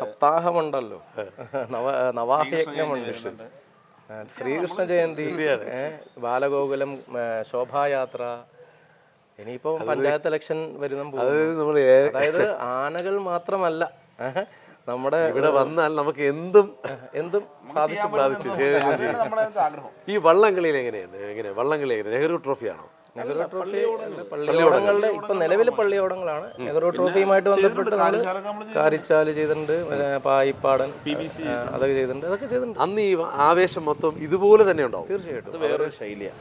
സപ്താഹമുണ്ടല്ലോ. നവ നവാഹയജ്ഞമുണ്ട്. ശ്രീകൃഷ്ണ ജയന്തി ബാലഗോകുലം ശോഭായാത്ര ഇനിയിപ്പോ പഞ്ചായത്ത് ഇലക്ഷൻ വരുന്ന അതായത് നമ്മൾ അതായത് ആനകൾ മാത്രമല്ല. നമ്മുടെ ഇവിടെ വന്നാൽ നമുക്ക് എന്തും എന്തും സാധിച്ചു സാധിച്ചു. ഈ വള്ളംകളിയിൽ എങ്ങനെയാണ്? എങ്ങനെ? വള്ളംകളി എങ്ങനെ? നെഹ്റു ട്രോഫിയാണോ? നെഹ്റു ട്രോഫി പള്ളിയോടങ്ങളുടെ ഇപ്പൊ നിലവിൽ പള്ളിയോടങ്ങളാണ്. നെഹ്റു ട്രോഫിയുമായിട്ട് ബന്ധപ്പെട്ട് കാരിച്ചാൽ ചെയ്തിട്ടുണ്ട്. പായിപ്പാടൻ അതൊക്കെ ചെയ്തിട്ടുണ്ട്. അതൊക്കെ ചെയ്തിട്ടുണ്ട്. അന്ന് ഈ ആവേശം മൊത്തം ഇതുപോലെ തന്നെ ഉണ്ടാവും. തീർച്ചയായിട്ടും. വേറൊരു ശൈലിയാണ്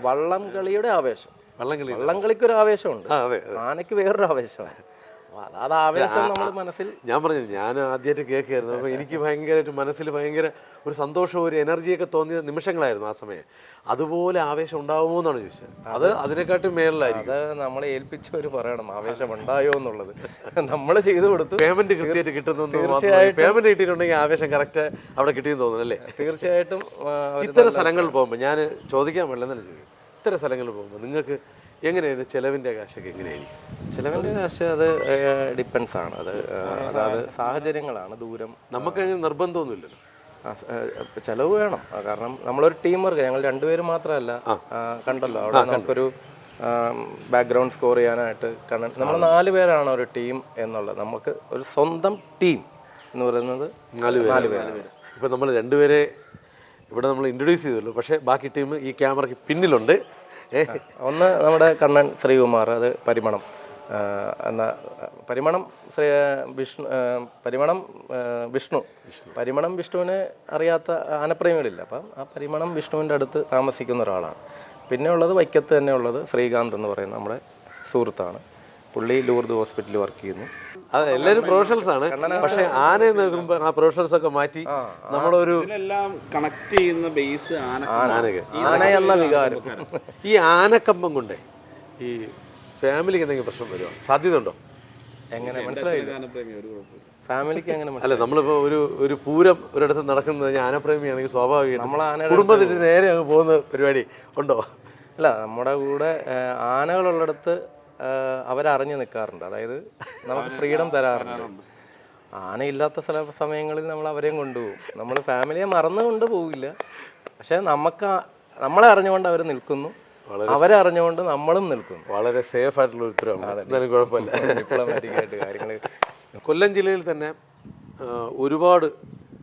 വള്ളം കളിയുടെ ആവേശം വള്ളം കളിക്കൊരു ആവേശമുണ്ട് ആനയ്ക്ക് വേറൊരു ആവേശമാണ് അപ്പൊ ആവേശം നമ്മൾ മനസ്സിൽ. ഞാൻ പറഞ്ഞു ഞാൻ ആദ്യമായിട്ട് കേൾക്കുകയായിരുന്നു അപ്പോൾ എനിക്ക് ഭയങ്കരമായിട്ട് മനസ്സിൽ ഭയങ്കര ഒരു സന്തോഷവും ഒരു എനർജിയൊക്കെ തോന്നിയ നിമിഷങ്ങളായിരുന്നു ആ സമയം. അതുപോലെ ആവേശം ഉണ്ടാവുമോ എന്നാണ് ചോദിച്ചത്. അത് അതിനെക്കാട്ടും മേളിലായിരിക്കും. അത് നമ്മളെ ഏൽപ്പിച്ചവർ പറയണം. ആവേശം ഉണ്ടായോ എന്നുള്ളത്. നമ്മൾ ചെയ്തു കൊടുത്തു പേയ്മെന്റ് കൃത്യമായിട്ട് കിട്ടുന്നു തീർച്ചയായിട്ടും. പേയ്മെന്റ് കിട്ടിയിട്ടുണ്ടെങ്കിൽ ആവേശം കറക്റ്റ് അവിടെ കിട്ടിയെന്ന് തോന്നുന്നു അല്ലേ? തീർച്ചയായിട്ടും ഇത്തരം സ്ഥലങ്ങളിൽ പോകുമ്പോൾ ഞാൻ ചോദിക്കാൻ പറ്റില്ല എന്നല്ല ചോദിക്കും ഇത്തരം സ്ഥലങ്ങളിൽ പോകുമ്പോൾ നിങ്ങൾക്ക് എങ്ങനെയാണ് ചെലവിന്റെ കാശൊക്കെ എങ്ങനെയായിരിക്കും? ചിലവിന്റെ കാശ് അത് ഡിപ്പെൻസ് ആണ്. അത് അതായത് സാഹചര്യങ്ങളാണ്. ദൂരം നമുക്ക് അങ്ങനെ നിർബന്ധമൊന്നുമില്ലല്ലോ ചിലവ് വേണം. കാരണം നമ്മളൊരു ടീം വർക്ക് ഞങ്ങൾ രണ്ടുപേരും മാത്രമല്ല കണ്ടല്ലോ. അവിടെ നമുക്കൊരു ബാക്ക്ഗ്രൗണ്ട് സ്കോർ ചെയ്യാനായിട്ട് കാരണം നമ്മൾ നാല് പേരാണ് ഒരു ടീം എന്നുള്ളത് നമുക്ക് ഒരു സ്വന്തം ടീം എന്ന് പറയുന്നത് നാല് പേര് നാല് പേര് ഇപ്പം നമ്മൾ രണ്ടുപേരെ ഇവിടെ നമ്മൾ ഇൻട്രൊഡ്യൂസ് ചെയ്തല്ലോ പക്ഷേ ബാക്കി ടീം ഈ ക്യാമറയ്ക്ക് പിന്നിലുണ്ട്. ഒന്ന് നമ്മുടെ കണ്ണൻ ശ്രീകുമാർ അത് പരിമണം എന്നാ പരിമണം ശ്രീ വിഷ്ണു പരിമണം വിഷ്ണു. പരിമണം വിഷ്ണുവിനെ അറിയാത്ത ആനപ്രേമികളില്ല. അപ്പം ആ പരിമണം വിഷ്ണുവിന്റെ അടുത്ത് താമസിക്കുന്ന ഒരാളാണ്. പിന്നെ ഉള്ളത് വൈക്കത്ത് തന്നെ ഉള്ളത് ശ്രീകാന്ത് എന്ന് പറയുന്ന നമ്മുടെ സുഹൃത്താണ്. പുള്ളി ലൂർദ് ഹോസ്പിറ്റലിൽ വർക്ക് ചെയ്യുന്നു. അതെ എല്ലാവരും പ്രൊഫഷണൽസ് ആണ്. പക്ഷെ ആനയെ നോക്കുമ്പോൾ ആ പ്രൊഫഷണൽസ് ഒക്കെ മാറ്റി നമ്മളൊരു കണക്ട് ചെയ്യുന്ന ബേസ് ആന. എന്ന വികാരം. ഈ ആനക്കമ്പം കൊണ്ടേ ഈ ഫാമിലിക്ക് എന്തെങ്കിലും പ്രശ്നം വരുമോ സാധ്യത ഉണ്ടോ എങ്ങനെ മനസ്സിലായില്ല. ഫാമിലിക്ക് അങ്ങനെ അല്ല നമ്മളിപ്പോ ഒരു ഒരു പൂരം ഒരിടത്ത് നടക്കുന്നത് ഞാൻ ആനപ്രേമിയാണെങ്കിൽ സ്വാഭാവികമായിട്ടും നമ്മൾ ആനയുടെ കുടുംബത്തിന് നേരെ അങ്ങ് പോകുന്ന പരിപാടി ഉണ്ടോ? അല്ല നമ്മുടെ കൂടെ ആനകളുള്ളിടത്ത് അവരറിഞ്ഞു നിൽക്കാറുണ്ട്. അതായത് നമുക്ക് ഫ്രീഡം തരാറുണ്ട്. ആനയില്ലാത്ത സ്ഥല സമയങ്ങളിൽ നമ്മൾ അവരെയും കൊണ്ടുപോകും. നമ്മൾ ഫാമിലിയെ മറന്നുകൊണ്ട് പോവില്ല പക്ഷെ നമുക്ക് നമ്മളെ അറിഞ്ഞുകൊണ്ട് അവർ നിൽക്കുന്നു. അവരെ അറിഞ്ഞുകൊണ്ട് നമ്മളും നിൽക്കുന്നു. വളരെ സേഫ് ആയിട്ടുള്ള ഒരു ഉത്തരവാണ്. കുഴപ്പമില്ല. ഡിപ്ലോമാറ്റിക് ആയിട്ട് കാര്യങ്ങൾ കൊല്ലം ജില്ലയിൽ തന്നെ ഒരുപാട്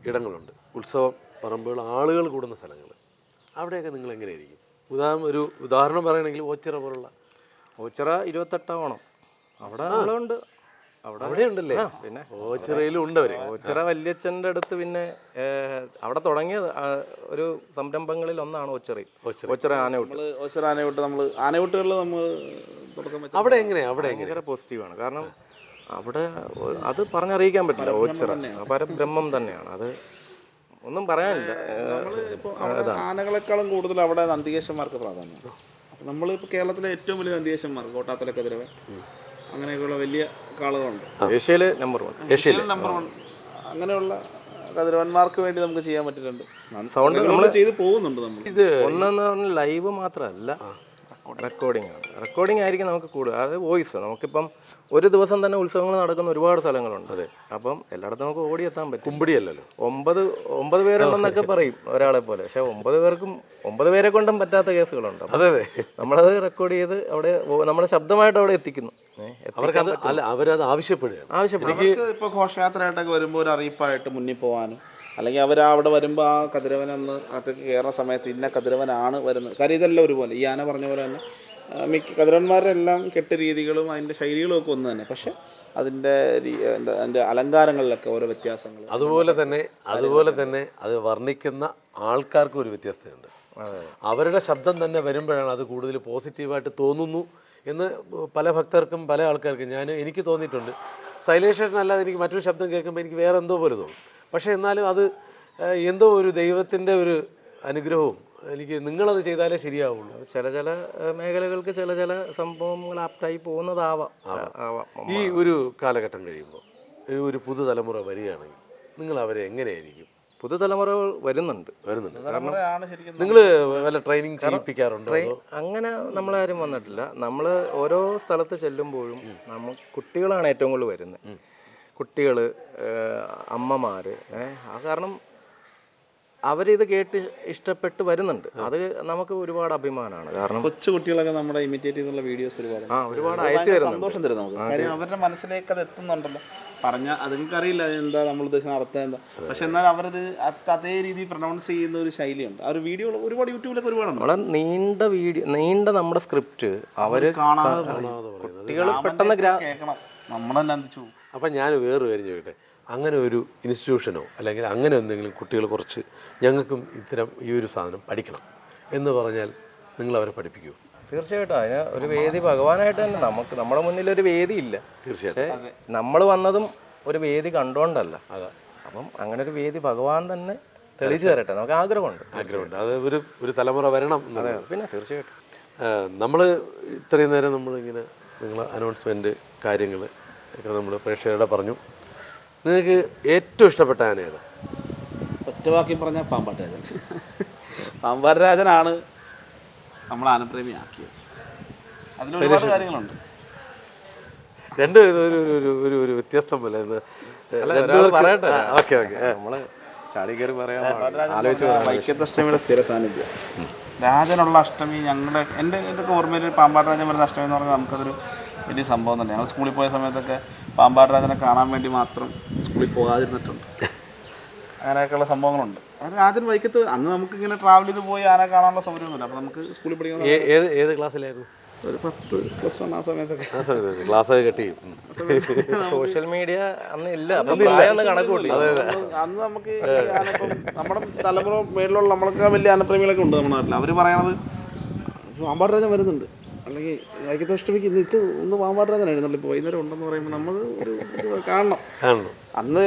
ഇടങ്ങളുണ്ട്. ഉത്സവം പറമ്പുകൾ ആളുകൾ കൂടുന്ന സ്ഥലങ്ങൾ. അവിടെയൊക്കെ നിങ്ങൾ എങ്ങനെയായിരിക്കും? ഉദാഹരണം ഒരു ഉദാഹരണം പറയുകയാണെങ്കിൽ ഓച്ചിറ പോലുള്ള ഓച്ചിറ ഇരുപത്തെട്ടാം ഓണം അവിടെ ഉണ്ട് അവിടെ അവിടെ ഉണ്ടല്ലേ? പിന്നെ. ഓച്ചിറയിലും അവർ. ഓച്ചിറ വല്യച്ഛന്റെ അടുത്ത് പിന്നെ അവിടെ തുടങ്ങിയ ഒരു സംരംഭങ്ങളിൽ ഒന്നാണ് ഓച്ചിറ ഓച്ചിറ ആനയൂട്ട്. ഓച്ചിറ ആനയൂട്ട് നമ്മൾ ആനയൂട്ടുകളിൽ നമ്മൾ അവിടെ എങ്ങനെയാ? അവിടെ ഭയങ്കര പോസിറ്റീവാണ് കാരണം അവിടെ അത് പറഞ്ഞറിയിക്കാൻ പറ്റില്ല ഓച്ചിറ പരബ്രഹ്മം തന്നെയാണ്. അത് ഒന്നും പറയാനില്ല. ആനകളെക്കാളും കൂടുതൽ അവിടെ നന്ദികേശന്മാർക്ക് പ്രാധാന്യം. അപ്പം നമ്മളിപ്പോൾ കേരളത്തിലെ ഏറ്റവും വലിയ അന്തിയേശന്മാർ കോട്ടാത്തല കതിരവൻ അങ്ങനെയൊക്കെയുള്ള വലിയ കാളുകളുണ്ട്. ഏഷ്യയിലെ നമ്പർ വൺ ഏഷ്യയിൽ നമ്പർ വൺ അങ്ങനെയുള്ള കതിരവന്മാർക്ക് വേണ്ടി നമുക്ക് ചെയ്യാൻ പറ്റിയിട്ടുണ്ട്. സൗണ്ട് നമ്മൾ ചെയ്ത് പോകുന്നുണ്ട് നമ്മൾ. ഇത് ഒന്നെന്ന് പറഞ്ഞാൽ ലൈവ് മാത്രമല്ല റെക്കോർഡിംഗ് ആണ്. റെക്കോർഡിംഗ് ആയിരിക്കും നമുക്ക് കൂടുതൽ അതായത് വോയിസ് നമുക്കിപ്പം ഒരു ദിവസം തന്നെ ഉത്സവങ്ങൾ നടക്കുന്ന ഒരുപാട് സ്ഥലങ്ങളുണ്ട്. അതെ. അപ്പം എല്ലായിടത്തും നമുക്ക് ഓടിയെത്താൻ പറ്റും. കുമ്പിടിയല്ലല്ലോ. ഒമ്പത് ഒമ്പത് പേരുണ്ടെന്നൊക്കെ പറയും ഒരാളെ പോലെ. പക്ഷെ ഒമ്പത് പേർക്കും ഒമ്പത് പേരെ കൊണ്ടും പറ്റാത്ത കേസുകളുണ്ട്. അതെ അതെ. നമ്മളത് റെക്കോർഡ് ചെയ്ത് അവിടെ നമ്മുടെ ശബ്ദമായിട്ട് അവിടെ എത്തിക്കുന്നു. അവർക്കത് അല്ല അവരത് ആവശ്യപ്പെടുകയാണ്. ആവശ്യപ്പെടും. അവർക്ക് ഇപ്പോൾ ഘോഷയാത്രയായിട്ടൊക്കെ വരുമ്പോൾ ഒരു അറിയിപ്പായിട്ട് മുന്നിൽ പോകാനും അല്ലെങ്കിൽ അവർ അവിടെ വരുമ്പോൾ ആ കതിരവൻ ഒന്ന് അകത്തേക്ക് കയറുന്ന സമയത്ത് ഇന്ന കതിരവനാണ് വരുന്നത്. കാര്യം ഇതെല്ലാം ഒരുപോലെ. ഈ ആന പറഞ്ഞ പോലെ തന്നെ മിക്ക കതിരവന്മാരുടെ എല്ലാം കെട്ട് രീതികളും അതിന്റെ ശൈലികളും ഒക്കെ ഒന്ന് തന്നെ. പക്ഷെ അതിന്റെ അതിന്റെ അലങ്കാരങ്ങളിലൊക്കെ ഓരോ വ്യത്യാസങ്ങൾ. അതുപോലെ തന്നെ അതുപോലെ തന്നെ അത് വർണിക്കുന്ന ആൾക്കാർക്കും ഒരു വ്യത്യസ്തതയുണ്ട്. അവരുടെ ശബ്ദം തന്നെ വരുമ്പോഴാണ് അത് കൂടുതൽ പോസിറ്റീവായിട്ട് തോന്നുന്നു എന്ന് പല ഭക്തർക്കും പല ആൾക്കാർക്കും ഞാൻ എനിക്ക് തോന്നിയിട്ടുണ്ട്. സൈലേഷൻ അല്ലാതെ എനിക്ക് മറ്റൊരു ശബ്ദം കേൾക്കുമ്പോൾ എനിക്ക് വേറെ എന്തോ പോലെ തോന്നും. പക്ഷേ എന്നാലും അത് എന്തോ ഒരു ദൈവത്തിന്റെ ഒരു അനുഗ്രഹവും എനിക്ക് നിങ്ങളത് ചെയ്താലേ ശരിയാവുള്ളൂ. ചില ചില മേഖലകൾക്ക് ചില ചില സംഭവങ്ങൾ ആപ്റ്റായി പോകുന്നതാവാം. ആവാം. ഈ ഒരു കാലഘട്ടം കഴിയുമ്പോൾ ഈ ഒരു പുതുതലമുറ വരികയാണെങ്കിൽ നിങ്ങൾ അവരെ എങ്ങനെയായിരിക്കും? പുതുതലമുറകൾ വരുന്നുണ്ട്. വരുന്നുണ്ട്. കാരണം ശരിക്കും നിങ്ങൾ വല്ല ട്രെയിനിങ് ചെയ്യിപ്പിക്കാറുണ്ട് അങ്ങനെ നമ്മളാരും വന്നിട്ടില്ല. നമ്മൾ ഓരോ സ്ഥലത്ത് ചെല്ലുമ്പോഴും നമ്മൾ കുട്ടികളാണ് ഏറ്റവും കൂടുതൽ വരുന്നത്. കുട്ടികൾ അമ്മമാർ ആ കാരണം അവരിത് കേട്ട് ഇഷ്ടപ്പെട്ട് വരുന്നുണ്ട്. അത് നമുക്ക് ഒരുപാട് അഭിമാനമാണ് കാരണം കൊച്ചു കുട്ടികളൊക്കെ നമ്മുടെ ഇമിറ്റേറ്റ് ചെയ്തുള്ള വീഡിയോസ് ഒരുപാട്. ആ ഒരുപാട് അയച്ചു സന്തോഷം തരും നമുക്ക്. കാര്യം അവരുടെ മനസ്സിലേക്ക് അത് എത്തുന്നുണ്ടല്ലോ. പറഞ്ഞ അത് അറിയില്ല എന്താ നമ്മൾ ഉദ്ദേശിക്കുന്ന അർത്ഥം എന്താ. പക്ഷെ എന്നാൽ അവരത് അതേ രീതിയിൽ പ്രൊണൗൺസ് ചെയ്യുന്ന ഒരു ശൈലിയുണ്ട്. ആ ഒരു വീഡിയോ ഒരുപാട് യൂട്യൂബിലൊക്കെ ഒരുപാട് നമ്മളെ നീണ്ട വീഡിയോ നീണ്ട നമ്മുടെ സ്ക്രിപ്റ്റ് അവർ കാണാതെ. കുട്ടികൾ പെട്ടെന്ന് കേൾക്കണം നമ്മളെല്ലാം അപ്പം ഞാൻ വേറൊരു കാര്യം ചോദിക്കട്ടെ? അങ്ങനെ ഒരു ഇൻസ്റ്റിറ്റ്യൂഷനോ അല്ലെങ്കിൽ അങ്ങനെ എന്തെങ്കിലും കുട്ടികൾ കുറച്ച് ഞങ്ങൾക്കും ഇത്തരം ഈ ഒരു സാധനം പഠിക്കണം എന്ന് പറഞ്ഞാൽ നിങ്ങൾ അവരെ പഠിപ്പിക്കൂ. തീർച്ചയായിട്ടും. അതിന് ഒരു വേദി ഭഗവാനായിട്ട് തന്നെ നമുക്ക് നമ്മുടെ മുന്നിൽ ഒരു വേദി ഇല്ല തീർച്ചയായിട്ടും നമ്മൾ വന്നതും ഒരു വേദി കണ്ടുകൊണ്ടല്ല. അതെ. അപ്പം അങ്ങനെ ഒരു വേദി ഭഗവാൻ തന്നെ തെളിച്ചു തരട്ടെ. നമുക്ക് ആഗ്രഹമുണ്ട്. ആഗ്രഹമുണ്ട്. അത് ഒരു ഒരു തലമുറ വരണം അതെ പിന്നെ തീർച്ചയായിട്ടും. നമ്മൾ ഇത്രയും നേരം നമ്മളിങ്ങനെ നിങ്ങൾ അനൗൺസ്മെന്റ് കാര്യങ്ങൾ ഒക്കെ നമ്മൾ പ്രേക്ഷകരുടെ പറഞ്ഞു. നിങ്ങൾക്ക് ഏറ്റവും ഇഷ്ടപ്പെട്ട ആന ഏതാ? ഒറ്റ പറഞ്ഞാൽ പാമ്പാട്ട് രാജൻ. പാമ്പാട്ട് രാജനാണ് നമ്മൾ ആനപ്രേമിയാക്കിയത്. അതിൽ ഒരുപാട് കാര്യങ്ങളുണ്ട്. രണ്ട് ഒരു ഒരു ഒരു ഒരു ഒരു വ്യത്യസ്തം പോലെ ഒരാൾ പറയട്ടെ. ഓക്കെ ഓക്കെ നമ്മൾ ചാടി കയറി പറയാൻ ആലോചിച്ച് സ്ഥിര സാന്നിധ്യം. രാജനുള്ള അഷ്ടമി ഞങ്ങളുടെ എന്റെ എന്റെ ഓർമ്മയിൽ പാമ്പാട്ട് രാജൻ വരുന്ന അഷ്ടമി എന്ന് പറഞ്ഞാൽ നമുക്കതൊരു വലിയ സംഭവം തന്നെ. ഞങ്ങൾ സ്കൂളിൽ പോയ സമയത്തൊക്കെ പാമ്പാട്ടരാജനെ കാണാൻ വേണ്ടി മാത്രം സ്കൂളിൽ പോകാതിരുന്നിട്ടുണ്ട്. അങ്ങനെയൊക്കെയുള്ള സംഭവങ്ങളുണ്ട്. രാജൻ വൈക്കത്ത് അന്ന് നമുക്ക് ഇങ്ങനെ ട്രാവൽ ചെയ്ത് പോയി ആരെ കാണാനുള്ള സൗകര്യമൊന്നുമില്ല. അപ്പോൾ നമുക്ക് സ്കൂളിൽ പഠിക്കുന്ന ഏത് ഏത് ക്ലാസ്സിലായിരുന്നു? ഒരു പത്ത് പ്ലസ് വൺ ആ സമയത്തൊക്കെ. ആ സമയത്ത് ക്ലാസ് കെട്ടി. സോഷ്യൽ മീഡിയ അന്ന് ഇല്ല. അന്ന് നമുക്ക് നമ്മുടെ തലമുറ മേളിലുള്ള നമ്മൾക്ക് വലിയ അനപ്രേമികളൊക്കെ ഉണ്ട് നമ്മുടെ നാട്ടിൽ അവർ പറയണത് പാമ്പാട്ട് രാജൻ വരുന്നുണ്ട്. അല്ലെങ്കിൽ വൈക്കത്തെ അഷ്ടമിക്ക് ഇന്ന് ഇത് ഒന്ന് പാമ്പാട്ട് തന്നെ എഴുന്നള്ളി ഇപ്പോൾ വൈകുന്നേരം ഉണ്ടെന്ന് പറയുമ്പോൾ നമ്മൾ ഒരു കാണണം. കാണണം. അന്ന്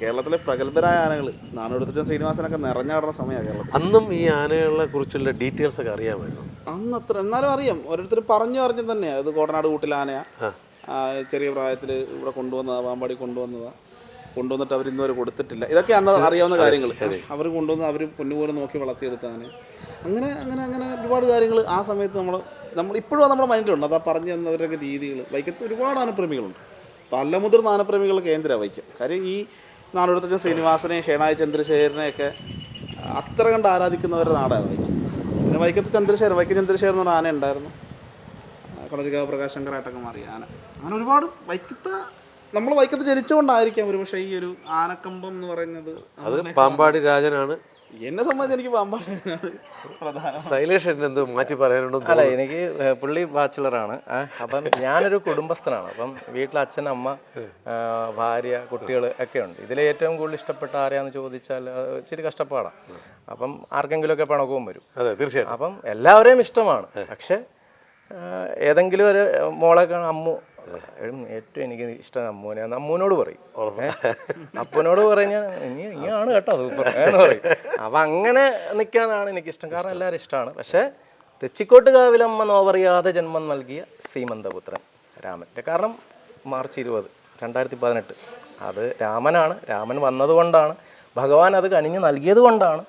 കേരളത്തിലെ പ്രഗത്ഭരായ ആനകൾ നാനൂറ്റഞ്ചൻ ശ്രീനിവാസനൊക്കെ നിറഞ്ഞാടുന്ന സമയമാണ് കേരളത്തിൽ. അന്നും ഈ ആനകളെ കുറിച്ചുള്ള ഡീറ്റെയിൽസ് ഒക്കെ അറിയാമായിരുന്നു. അന്ന് അത്ര എന്നാലും അറിയാം. ഓരോരുത്തർ പറഞ്ഞു അറിഞ്ഞു തന്നെയാണ് ഇത് കോടനാട് കൂട്ടിൽ ആനയാ ചെറിയ പ്രായത്തിൽ ഇവിടെ കൊണ്ടുവന്നതാ പാമ്പാടി കൊണ്ടുവന്നതാ. കൊണ്ടുവന്നിട്ട് അവർ വരെ കൊടുത്തിട്ടില്ല. ഇതൊക്കെ അന്ന് അറിയാവുന്ന കാര്യങ്ങൾ അവർ കൊണ്ടുവന്ന് അവർ പൊന്നുപോലെ നോക്കി വളർത്തിയെടുത്താണ് അങ്ങനെ അങ്ങനെ അങ്ങനെ ഒരുപാട് കാര്യങ്ങൾ ആ സമയത്ത് നമ്മൾ നമ്മൾ ഇപ്പോഴും നമ്മുടെ മൈൻഡിലുണ്ട് അതാ പറഞ്ഞു തന്നവരൊക്കെ രീതികൾ വൈക്കത്ത് ഒരുപാട് ആനപ്രേമികളുണ്ട് തലമുതിർന്ന ആനപ്രേമികൾ കേന്ദ്ര വൈക്കം. കാര്യം ഈ നാനൂറ്റഞ്ചൻ ശ്രീനിവാസനെയും ഷേണായി ചന്ദ്രശേഖരനെയൊക്കെ അത്ര കണ്ട് ആരാധിക്കുന്നവരുടെ നാടാണ് വൈക്കം. പിന്നെ വൈക്കത്ത് ചന്ദ്രശേഖരൻ വൈക്കം ചന്ദ്രശേഖരൻ എന്ന് പറഞ്ഞ ആന ഉണ്ടായിരുന്നു. കളരികാവ് പ്രകാശങ്കറായിട്ടൊക്കെ മാറി ആന. അങ്ങനെ ഒരുപാട് വൈക്കത്ത് നമ്മൾ വൈക്കത്ത് ജനിച്ചുകൊണ്ടായിരിക്കാം ഒരു പക്ഷേ ഈ ഒരു ആനക്കമ്പം എന്ന് പറയുന്നത് അത് പാമ്പാടി രാജനാണ്. എന്നെ സംബന്ധിച്ച് എനിക്ക് പാമ്പാണ് പ്രധാനം. ശൈലേഷൻ എന്ത് മാറ്റി പറയാനുണ്ടോ അല്ല എനിക്ക് പുള്ളി ബാച്ചിലറാണ്. അപ്പം ഞാനൊരു കുടുംബസ്ഥനാണ്. അപ്പം വീട്ടിൽ അച്ഛൻ അമ്മ ഭാര്യ കുട്ടികൾ ഒക്കെ ഉണ്ട്. ഇതിൽ ഏറ്റവും കൂടുതൽ ഇഷ്ടപ്പെട്ട ആരെയാന്ന് ചോദിച്ചാൽ അത് ഇച്ചിരി കഷ്ടപ്പാടാണ് അപ്പം ആർക്കെങ്കിലും ഒക്കെ പണക്കവും വരും. അതെ തീർച്ചയായിട്ടും. അപ്പം എല്ലാവരെയും ഇഷ്ടമാണ്. പക്ഷെ ഏതെങ്കിലും ഒരു മോളെ കാണാൻ അമ്മു ഏറ്റവും എനിക്ക് ഇഷ്ടം അമ്മൂനെ. അമ്മൂനോട് പറയും. അപ്പനോട് പറഞ്ഞാൽ ഇനി ഇനിയാണ് കേട്ടോ സൂപ്പർ എന്ന് പറയും. അപ്പം അങ്ങനെ നിൽക്കാനാണ് എനിക്കിഷ്ടം. കാരണം എല്ലാവരും ഇഷ്ടമാണ് പക്ഷേ തെച്ചിക്കോട്ട് കാവിലമ്മ നോവറിയാതെ ജന്മം നൽകിയ സീമന്തപുത്രൻ രാമന്റെ. കാരണം മാർച്ച് ഇരുപത് രണ്ടായിരത്തി പതിനെട്ട് അത് രാമനാണ്. രാമൻ വന്നതുകൊണ്ടാണ്. ഭഗവാൻ അത് കനിഞ്ഞ് നൽകിയത് കൊണ്ടാണ്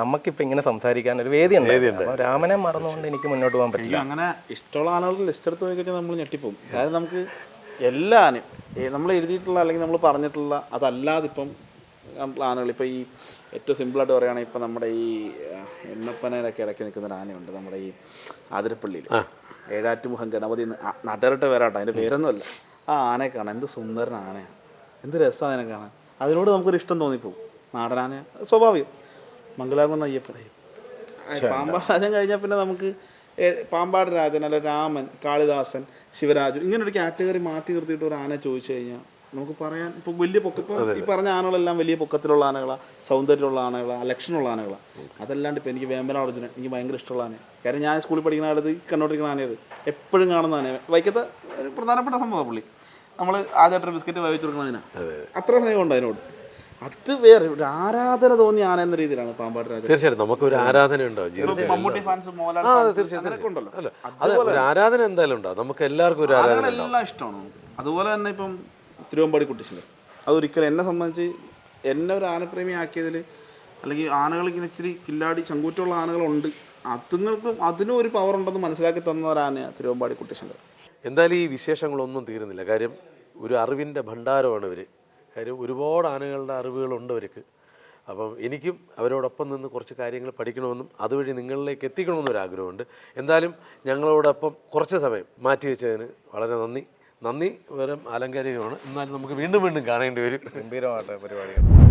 നമുക്കിപ്പോൾ ഇങ്ങനെ സംസാരിക്കാൻ ഒരു വേദി ഉണ്ട്. രാമനെ മറന്നുകൊണ്ട് എനിക്ക് മുന്നോട്ട് പോകാൻ പറ്റില്ല. അങ്ങനെ ഇഷ്ടമുള്ള ആനകളുടെ ലിസ്റ്റ് എടുത്ത് പോയി കഴിഞ്ഞാൽ നമ്മൾ ഞെട്ടിപ്പോകും. കാരണം നമുക്ക് എല്ലാ ആനയും നമ്മൾ എഴുതിയിട്ടുള്ള അല്ലെങ്കിൽ നമ്മൾ പറഞ്ഞിട്ടുള്ള അതല്ലാതെ ഇപ്പം ആനകൾ. ഇപ്പോൾ ഈ ഏറ്റവും സിമ്പിളായിട്ട് പറയുകയാണെങ്കിൽ ഇപ്പം നമ്മുടെ ഈ എണ്ണപ്പനയിലൊക്കെ ഇടയ്ക്ക് നിൽക്കുന്ന ഒരു ആനയുണ്ട്. നമ്മുടെ ഈ ആതിരപ്പള്ളിയിൽ ഏഴാറ്റുമുഖം ഗണപതി നാട്ടുകാരുടെ പേരാട്ടോ അതിന്റെ പേരൊന്നുമല്ല. ആ ആനയെ കാണാൻ എന്ത് സുന്ദരൻ ആനയാണ് എന്ത് രസമാണ് അതിനെ കാണാൻ. അതിനോട് നമുക്കൊരു ഇഷ്ടം തോന്നിപ്പോവും നാടനാന സ്വാഭാവികം. മംഗലാകുന്ന അയ്യപ്പനെയും പാമ്പാട് രാജൻ കഴിഞ്ഞാൽ പിന്നെ നമുക്ക് പാമ്പാട് രാജൻ അല്ല രാമൻ കാളിദാസൻ ശിവരാജു ഇങ്ങനെ ഒരു കാറ്റഗറി മാറ്റി നിർത്തിയിട്ട് ഒരു ആന ചോദിച്ചു കഴിഞ്ഞാൽ നമുക്ക് പറയാൻ ഇപ്പൊ വലിയ പൊക്ക ഇപ്പോൾ ഈ പറഞ്ഞ ആനകളെല്ലാം വലിയ പൊക്കത്തിലുള്ള ആനകളാണ് സൗന്ദര്യമുള്ള ആനകളാണ് ലക്ഷണമുള്ള ആനകളാണ് അതല്ലാണ്ട് ഇപ്പോൾ എനിക്ക് വേമ്പന എനിക്ക് ഭയങ്കര ഇഷ്ടമുള്ള ആന കാര്യം ഞാൻ സ്കൂളിൽ പഠിക്കുന്ന കാലത്ത് കണ്ടോണ്ടിരിക്കുന്ന ആനയത് എപ്പോഴും കാണുന്ന ആന വൈക്കത്തെ ഒരു പ്രധാനപ്പെട്ട സംഭവമാണ് പുള്ളി. നമ്മൾ ആദ്യമായിട്ടൊരു ബിസ്ക്കറ്റ് വായിച്ചു കൊടുക്കുന്നതിനാ അത്ര സ്നേഹമുണ്ട് അതിനോട്. അത് വേറെ ഒരു ആരാധന തോന്നിയ ആന എന്ന രീതിയിലാണ് പാമ്പാട് രാജ തീർച്ചയായിട്ടും നമുക്കൊരു ആരാധന ഉണ്ടാവും മമ്മൂട്ടി ഫാൻസ് മോഹൻലാൽ അല്ല അത് ഒരു ആരാധന എന്തായാലും ഉണ്ടാവും നമുക്ക് എല്ലാവർക്കും ഒരു ആരാധന എല്ലാം ഇഷ്ടമാണ്. അതുപോലെ തന്നെ ഇപ്പം തിരുവമ്പാടി കുട്ടിശങ്കർ അതൊരിക്കലും എന്നെ സംബന്ധിച്ച് എന്നെ ഒരു ആനപ്രേമി ആക്കിയതിൽ അല്ലെങ്കിൽ ആനകൾ ഇങ്ങനെ ഇച്ചിരി കില്ലാടി ചങ്കൂറ്റുള്ള ആനകളുണ്ട്. അതുങ്ങൾക്കും അതിനും ഒരു പവർ ഉണ്ടെന്ന് മനസ്സിലാക്കി തന്ന ഒരാനയാണ് ആനയാണ് തിരുവമ്പാടി കുട്ടിശങ്കർ എന്തായാലും ഈ വിശേഷങ്ങളൊന്നും തീരുന്നില്ല. കാര്യം ഒരു അറിവിന്റെ ഭണ്ഡാരമാണ് ഇവർ കാര്യം ഒരുപാട് ആനകളുടെ അറിവുകളുണ്ട് അവർക്ക്. അപ്പം എനിക്കും അവരോടൊപ്പം നിന്ന് കുറച്ച് കാര്യങ്ങൾ പഠിക്കണമെന്നും അതുവഴി നിങ്ങളിലേക്ക് എത്തിക്കണമെന്നും ഒരു ആഗ്രഹമുണ്ട്. എന്തായാലും ഞങ്ങളോടൊപ്പം കുറച്ച് സമയം മാറ്റി വെച്ചതിന് വളരെ നന്ദി. നന്ദി വെറും ആലങ്കാരികമാണ്. എന്നാലും നമുക്ക് വീണ്ടും വീണ്ടും കാണേണ്ടി വരും. ഗംഭീരമായിട്ട് പരിപാടികൾ